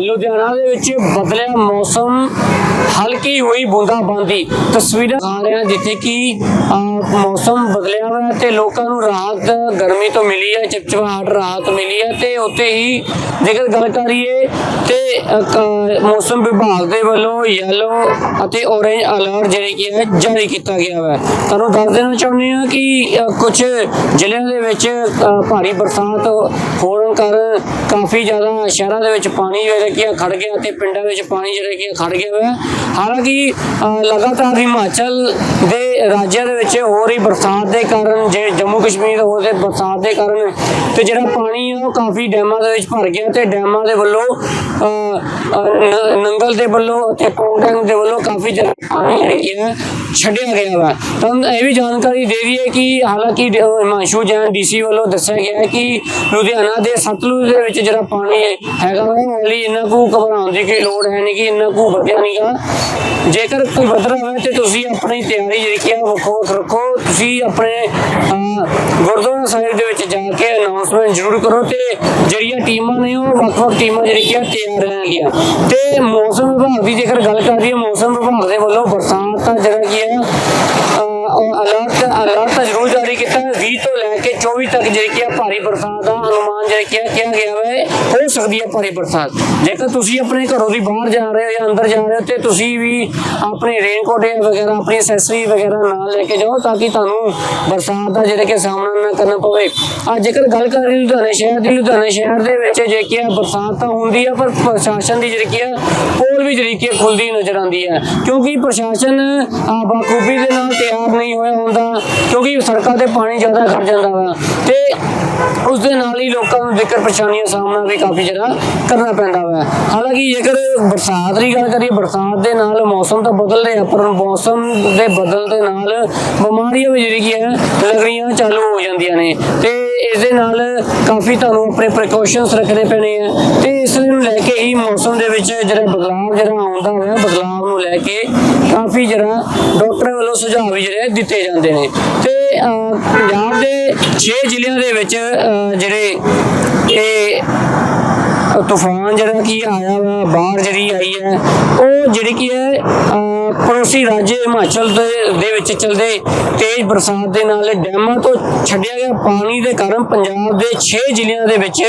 ਲੁਧਿਆਣਾ ਦੇ ਵਿੱਚ ਬਦਲਿਆ ਮੌਸਮ, ਹਲਕੀ ਹੋਈ ਬੂੰਦਾਬਾਂਦੀ। ਤਸਵੀਰਾਂ ਆ ਰਹੀਆਂ ਜਿੱਥੇ ਕਿ ਮੌਸਮ ਬਦਲਿਆ ਹੋਇਆ ਹੈ ਤੇ ਲੋਕਾਂ ਨੂੰ ਰਾਹਤ ਗਰਮੀ ਤੋਂ ਮਿਲੀ ਹੈ, ਚਿਪਚਿਪਾਹਟ ਰਾਹਤ ਮਿਲੀ ਹੈ ਤੇ ਉੱਤੇ ਹੀ ਜੇਕਰ ਗੱਲ ਕਰੀਏ ਤੇ ਮੌਸਮ ਵਿਭਾਗ ਦੇ ਵੱਲੋਂ ਯੈਲੋ ਅਤੇ ਔਰੇਂਜ ਅਲਰਟ ਜਿਹੜੇ ਕੀ ਹੈ ਜਾਰੀ ਕੀਤਾ ਗਿਆ ਹੈ। ਤੁਹਾਨੂੰ ਦੱਸ ਦੇਣਾ ਚਾਹੁੰਦੇ ਹਾਂ ਕਿ ਕੁਝ ਜ਼ਿਲ੍ਹਿਆਂ ਦੇ ਵਿੱਚ ਭਾਰੀ ਬਰਸਾਤ ਹੋਣ ਕਾਰਨ ਕਾਫੀ ਜ਼ਿਆਦਾ ਸ਼ਹਿਰਾਂ ਦੇ ਵਿੱਚ ਪਾਣੀ ਜਿਹੜਾ ਕੀ ਹੈ ਖੜ ਗਿਆ ਤੇ ਪਿੰਡਾਂ ਵਿੱਚ ਪਾਣੀ ਜਿਹੜਾ ਕੀ ਹੈ ਖੜ ਗਿਆ ਹੋਇਆ ਹੈ। ਹਾਲਾਂਕਿ ਅਹ, ਲਗਾਤਾਰ ਹਿਮਾਚਲ ਦੇ ਰਾਜਾਂ ਦੇ ਵਿੱਚ ਹੋ ਰਹੀ ਬਰਸਾਤ ਦੇ ਕਾਰਨ ਜੇ ਜੰਮੂ ਕਸ਼ਮੀਰ ਹੋ ਦੇ ਬਰਸਾਤ ਦੇ ਕਾਰਨ ਤੇ ਜਿਹੜਾ ਪਾਣੀ ਹੈ ਉਹ ਕਾਫੀ ਡੈਮਾਂ ਦੇ ਵਿੱਚ ਭਰ ਗਿਆ ਤੇ ਡੈਮਾਂ ਦੇ ਵੱਲੋਂ ਅਹ, ਅਹ, ਨ- ਨੰਗਲ ਦੇ ਵੱਲੋਂ ਤੇ ਪੌਂਗਡੈਂਗ ਦੇ ਵੱਲੋਂ ਕਾਫੀ ਜ਼ਿਆਦਾ ਪਾਣੀ ਜਿਹੜਾ ਕੀ ਹੈ ਛੱਡਿਆ ਗਿਆ ਵਾ ਤਾਂ ਇਹ ਵੀ ਜਾਣਕਾਰੀ ਦੇ ਰਹੀ ਹੈ ਕਿ ਹਾਲਾਂਕਿ ਡ- ਹਿਮਾਂਸ਼ੂ ਜੈਨ ਡੀਸੀ ਵੱਲੋਂ ਦੱਸਿਆ ਗਿਆ ਹੈ ਕਿ ਲੁਧਿਆਣਾ ਦੇ ਸਤਲੁਜ ਦੇ ਵਿੱਚ ਜਿਹੜਾ ਪਾਣੀ ਹੈ- ਹੈਗਾ ਵਾ ਉਹ ਹਾਲੀ ਇੰਨਾ ਕੁ ਘਬਰਾਉਣ ਦੀ ਕੋਈ ਲੋੜ ਹੈ ਨਹੀਂ ਕਿ ਇੰਨਾ ਕੁ ਵਧਿਆ ਨਹੀਂਗਾ ਜੇਕਰ ਕੋਈ ਵਧਣਾ ਹੋਵੇ ਤੇ ਤੁਸੀਂ ਆਪਣੀ ਤਿਆਰੀ ਜਿਹੜੀ ਹੈ ਵੱਖੋ ਵੱਖ ਰੱਖੋ। ਤੁਸੀਂ ਆਪਣੇ ਗੁਰਦੁਆਰਾ ਸਾਹਿਬ ਦੇ ਵਿੱਚ ਜਾ ਕੇ ਅਨਾਉਂਸਮੈਂਟ ਜ਼ਰੂਰ ਕਰੋ ਤੇ ਜਿਹੜੀਆਂ ਟੀਮਾਂ ਨੇ ਉਹ ਵੱਖ-ਵੱਖ ਟੀਮਾਂ ਜਿਹੜੀ ਤਿਆਰ ਰਹਿਣਗੀਆਂ। ਤੇ ਮੌਸਮ ਵਿਭਾਗ ਦੀ ਜੇਕਰ ਗੱਲ ਕਰੀਏ ਮੌਸਮ ਵਿਭਾਗ ਦੇ ਵੱਲੋਂ ਬਰਸਾਤ ਦਾ ਜਿਹੜਾ ਕੀ ਹੈ ਅਲਰਟ ਅਲਰਟ ਜ਼ਰੂਰ ਜਾਰੀ ਕੀਤਾ 20 ਤੋਂ ਲੈ ਕੇ 24 ਤੱਕ ਜਿਹੜੀ ਕੀ ਹੈ ਭਾਰੀ ਬਰਸਾਤ ਦਾ ਅਨੁਮਾਨ ਜਿਹੜਾ ਕੀ ਹੈ ਕਿਹਾ ਗਿਆ ਹੈ ਹੋ ਸਕਦੀ ਹੈ ਭਾਰੀ ਬਰਸਾਤ। ਜੇਕਰ ਤੁਸੀਂ ਆਪਣੇ ਘਰੋਂ ਦੀ ਬਾਹਰ ਜਾ ਰਹੇ ਹੋ ਜਾਂ ਅੰਦਰ ਜਾ ਰਹੇ ਹੋ ਤੇ ਤੁਸੀਂ ਵੀ ਆਪਣੇ ਰੇਨਕੋਟ ਵਗੈਰਾ ਆਪਣੀ ਐਸੈਸਰੀ ਵਗੈਰਾ ਨਾਲ ਲੈ ਕੇ ਜਾਓ ਤਾਂ ਕਿ ਤੁਹਾਨੂੰ ਬਰਸਾਤ ਦਾ ਜਿਹੜਾ ਕਿ ਸਾਹਮਣਾ ਨਾ ਕਰਨਾ ਪਵੇ। ਅੱਜ ਜੇਕਰ ਗੱਲ ਕਰੀਏ ਲੁਧਿਆਣੇ ਸ਼ਹਿਰ ਦੀ ਲੁਧਿਆਣੇ ਸ਼ਹਿਰ ਦੇ ਵਿੱਚ ਜੇ ਕੀ ਬਰਸਾਤ ਤਾਂ ਹੁੰਦੀ ਆ ਪਰ ਪ੍ਰਸ਼ਾਸਨ ਦੀ ਜਿਹੜੀ ਕੀ ਹੈ ਪੋਲ ਵੀ ਜਿਹੜੀ ਕਿ ਖੁੱਲਦੀ ਨਜ਼ਰ ਆਉਂਦੀ ਹੈ ਕਿਉਂਕਿ ਪ੍ਰਸ਼ਾਸਨ ਅਹ, ਬਾਖੂਬੀ ਦੇ ਨਾਲ ਤਿਆਰ ਨਹੀਂ ਹੋਇਆ ਹੁੰਦਾ ਕਿਉਂਕਿ ਸੜਕਾਂ ਤੇ ਪਾਣੀ ਜ਼ਿਆਦਾ ਖੜ ਜਾਂਦਾ ਵਾ ਤੇ ਉਸ ਦੇ ਨਾਲ ਹੀ ਲੋਕਾਂ ਨੂੰ ਦਿੱਕਤ ਪਰੇਸ਼ਾਨੀਆਂ ਸਾਹਮਣਾ ਵੀ ਕਾਫੀ ਜਿਹੜਾ ਕਰਨਾ ਪੈਂਦਾ ਵਾ। ਹਾਲਾਂਕਿ ਜੇਕਰ ਬਰਸਾਤ ਦੀ ਗੱਲ ਕਰੀਏ, ਬਰਸਾਤ ਦੇ ਨਾਲ ਮੌਸਮ ਤਾਂ ਬਦਲ ਰਿਹਾ, ਪਰ ਮੌਸਮ ਦੇ ਬਦਲ ਦੇ ਨਾਲ ਬਿਮਾਰੀਆਂ ਵੀ ਜਿਹੜੀ ਕੀ ਹੈ ਲੱਗਣੀਆਂ ਚਾਲੂ ਹੋ ਜਾਂਦੀਆਂ ਨੇ। ਤੇ ਇਸ ਦੇ ਨਾਲ ਕਾਫੀ ਤੁਹਾਨੂੰ ਆਪਣੇ ਪ੍ਰੀਕਾਸ਼ਨਸ ਰੱਖਣੇ ਪੈਣੇ ਆ। ਤੇ ਇਸ ਨੂੰ ਲੈ ਕੇ ਹੀ ਮੌਸਮ ਦੇ ਵਿੱਚ ਜਿਹੜਾ ਬਦਲਾਅ ਜਿਹੜਾ ਆਉਂਦਾ ਹੋਇਆ ਬਦਲਾਅ ਨੂੰ ਲੈ ਕੇ ਕਾਫੀ ਜਿਹੜਾ ਡਾਕਟਰ ਵੱਲੋਂ ਸੁਝਾਅ ਵੀ ਜਿਹੜੇ ਦਿੱਤੇ ਜਾਂਦੇ ਨੇ। ਤੇ ਪੰਜਾਬ ਦੇ 6 ਜ਼ਿਲ੍ਹਿਆਂ ਦੇ ਵਿੱਚ ਜਿਹੜੇ ਇਹ ਤੂਫਾਨ ਜਿਹੜਾ ਕੀ ਆਇਆ ਵਾ ਬਾਹਰ ਜਿਹੜੀ ਆਈ ਹੈ, ਉਹ ਜਿਹੜੀ ਕੀ ਹੈ ਪੜੋਸੀ ਰਾਜ ਹਿਮਾਚਲ ਦੇ ਦੇ ਵਿੱਚ ਚਲਦੇ ਤੇਜ਼ ਬਰਸਾਤ ਦੇ ਨਾਲ ਡੈਮਾਂ ਤੋਂ ਛੱਡਿਆ ਗਿਆ ਪਾਣੀ ਦੇ ਕਾਰਨ ਪੰਜਾਬ ਦੇ 6 ਜ਼ਿਲ੍ਹਿਆਂ ਦੇ ਵਿੱਚ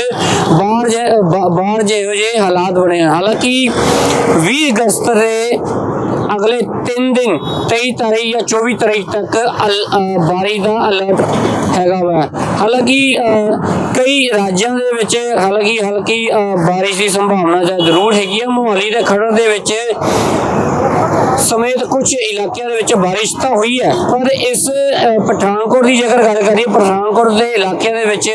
ਬਾਹਰ ਜੇ, ਬਾ- ਬਾਹਰ ਜਿਹੋ ਜਿਹੇ ਹਾਲਾਤ ਬਣੇ ਹਨ। ਹਾਲਾਂਕਿ 20 ਅਗਸਤ ਦੇ ਅਗਲੇ 3 ਦਿਨ 23 ਤਾਰੀਖ ਜਾਂ 24 ਤਾਰੀਖ ਤੱਕ ਅਹ ਬਾਰਿਸ਼ ਦਾ ਅਲਰਟ ਹੈਗਾ ਵਾ। ਹਾਲਾਂਕਿ ਕਈ ਰਾਜਾਂ ਦੇ ਵਿੱਚ ਹਾਲਾਂਕਿ ਹਲਕੀ ਬਾਰਿਸ਼ ਦੀ ਸੰਭਾਵਨਾ ਜ਼ਰੂਰ ਹੈਗੀ ਹੈ ਮੋਹਾਲੀ ਦੇ ਖੜਨ ਦੇ ਵਿੱਚ ਸਮੇਤ ਕੁਝ ਇਲਾਕਿਆਂ ਦੇ ਵਿੱਚ ਬਾਰਿਸ਼ ਤਾਂ ਹੋਈ ਹੈ, ਪਰ ਇਸ ਪਠਾਨਕੋਟ ਦੀ ਜੇਕਰ ਗੱਲ ਕਰੀਏ, ਪਠਾਨਕੋਟ ਦੇ ਇਲਾਕਿਆਂ ਦੇ ਵਿੱਚ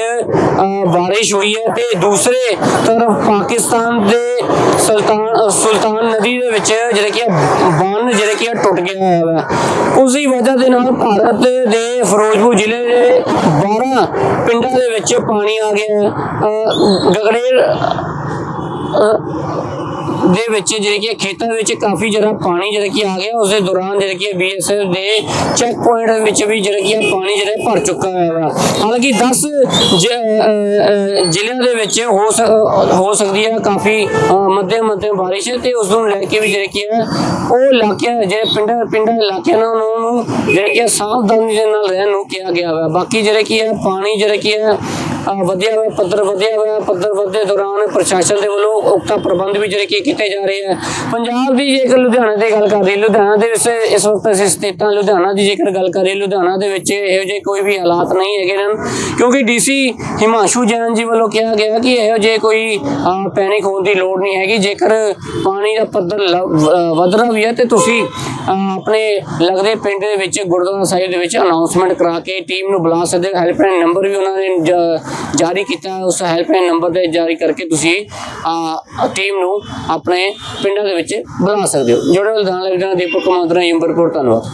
ਬਾਰਿਸ਼ ਹੋਈ ਹੈ ਤੇ ਦੂਸਰੇ ਤਰਫ ਪਾਕਿਸਤਾਨ ਦੇ ਸੁਲਤਾਨ ਸੁਲਤਾਨ ਨਦੀ ਦੇ ਵਿੱਚ ਜਿਹੜੇ ਕਿ ਬੰਨ ਜਿਹੜੇ ਕਿ ਟੁੱਟ ਗਿਆ ਹੋਇਆ ਵਾ ਉਸ ਦੀ ਵਜ੍ਹਾ ਦੇ ਨਾਲ ਭਾਰਤ ਦੇ ਫਿਰੋਜ਼ਪੁਰ ਜ਼ਿਲ੍ਹੇ ਦੇ 12 ਪਿੰਡਾਂ ਦੇ ਵਿੱਚ ਪਾਣੀ ਆ ਗਿਆ ਹੈ। ਦੇ ਵਿੱਚ ਜਿਹੜੇ ਕਿ ਖੇਤਾਂ ਦੇ ਵਿੱਚ ਕਾਫੀ ਜਿਹੜਾ ਪਾਣੀ ਜਿਹੜਾ ਕਿ ਆ ਗਿਆ। ਉਸ ਦੇ ਦੌਰਾਨ ਜਿਹੜੇ ਕਿ ਬੀਐਸਐਫ ਦੇ ਚੈੱਕ ਪੁਆਇੰਟ ਵਿੱਚ ਵੀ ਜਿਹੜਾ ਕਿ ਪਾਣੀ ਜਿਹੜਾ ਭਰ ਚੁੱਕਾ ਹੋਇਆ ਹਾਲਾਂਕਿ 10 ਜ਼ਿਲ੍ਹਿਆਂ ਦੇ ਵਿੱਚ ਹੋ ਹੋ ਸਕਦੀ ਹੈ ਕਾਫੀ ਮੱਧਮ ਮੱਧਮ ਬਾਰਿਸ਼ ਤੇ ਉਸ ਨੂੰ ਲੈ ਕੇ ਵੀ ਜਿਹੜੇ ਕਿ ਉਹ ਇਲਾਕਿਆਂ ਜਿਹੜੇ ਪਿੰਡਾਂ ਪਿੰਡਾਂ, ਇਲਾਕਿਆਂ ਨੂੰ ਉਹਨਾਂ ਨੂੰ ਜਿਹੜੇ ਕਿ ਸਾਵਧਾਨੀ ਦੇ ਨਾਲ ਰਹਿਣ ਨੂੰ ਕਿਹਾ ਗਿਆ ਵਾ। ਬਾਕੀ ਜਿਹੜੇ ਕਿ ਪਾਣੀ ਜਿਹੜੇ ਕਿ ਵਧਿਆ ਹੋਇਆ ਪੱਧਰ ਵਧਿਆ ਹੋਇਆ ਪੱਧਰ ਵਧਦੇ ਦੌਰਾਨ ਪ੍ਰਸ਼ਾਸਨ ਦੇ ਵੱਲੋਂ ਉਕਤਾ ਪ੍ਰਬੰਧ ਵੀ ਜਿਹੜੇ ਕੀ ਕੀਤੇ ਜਾ ਰਹੇ ਆ। ਪੰਜਾਬ ਦੀ ਜੇਕਰ ਲੁਧਿਆਣਾ ਦੀ ਗੱਲ ਕਰ ਕਰੀਏ ਲੁਧਿਆਣਾ ਦੇ ਵਿੱਚ ਇਸ ਵਕਤ ਅਸੀਂ ਸਥਿਤ ਹਾਂ। ਲੁਧਿਆਣਾ ਦੀ ਜੇਕਰ ਗੱਲ ਕਰੀਏ ਲੁਧਿਆਣਾ ਦੇ ਵਿੱਚ ਇਹੋ ਜਿਹੇ ਕੋਈ ਵੀ ਹਾਲਾਤ ਨਹੀਂ ਹੈਗੇ ਹਨ ਕਿਉਂਕਿ ਡੀਸੀ ਹਿਮਾਂਸ਼ੂ ਜੈਨ ਜੀ ਵੱਲੋਂ ਕਿਹਾ ਗਿਆ ਕਿ ਇਹੋ ਜਿਹੇ ਕੋਈ ਪੈਨਿਕ ਹੋਣ ਦੀ ਲੋੜ ਨਹੀਂ ਹੈਗੀ। ਜੇਕਰ ਪਾਣੀ ਦਾ ਪੱਧਰ ਲ- ਅਹ, ਵਧ ਰਿਹਾ ਵੀ ਹੈ ਤੇ ਤੁਸੀਂ ਆਪਣੇ ਲੱਗਦੇ ਪਿੰਡ ਦੇ ਵਿੱਚ ਗੁਰਦੁਆਰਾ ਸਾਹਿਬ ਦੇ ਵਿੱਚ ਅਨਾਉਂਸਮੈਂਟ ਕਰਾ ਕੇ ਟੀਮ ਨੂੰ ਬੁਲਾ ਸਕਦੇ ਹੋ। ਹੈਲਪਲਾਈਨ ਨੰਬਰ ਵੀ ਉਹਨਾਂ ਨੇ ਜ- ਜਾਰੀ ਕੀਤਾ, ਉਸ ਹੈਲਪਲਾਈਨ ਨੰਬਰ ਤੇ ਜਾਰੀ ਕਰਕੇ ਤੁਸੀਂ ਟੀਮ ਨੂੰ ਆਪਣੇ ਪਿੰਡਾਂ ਦੇ ਵਿੱਚ ਬੁਲਾ ਸਕਦੇ ਹੋ। ਜੁੜੇ ਹੋਏ ਲੁਧਿਆਣਾ ਦੀਪਕ ਕੁਮਾਰ ਦਾ ਧੰਨਵਾਦ।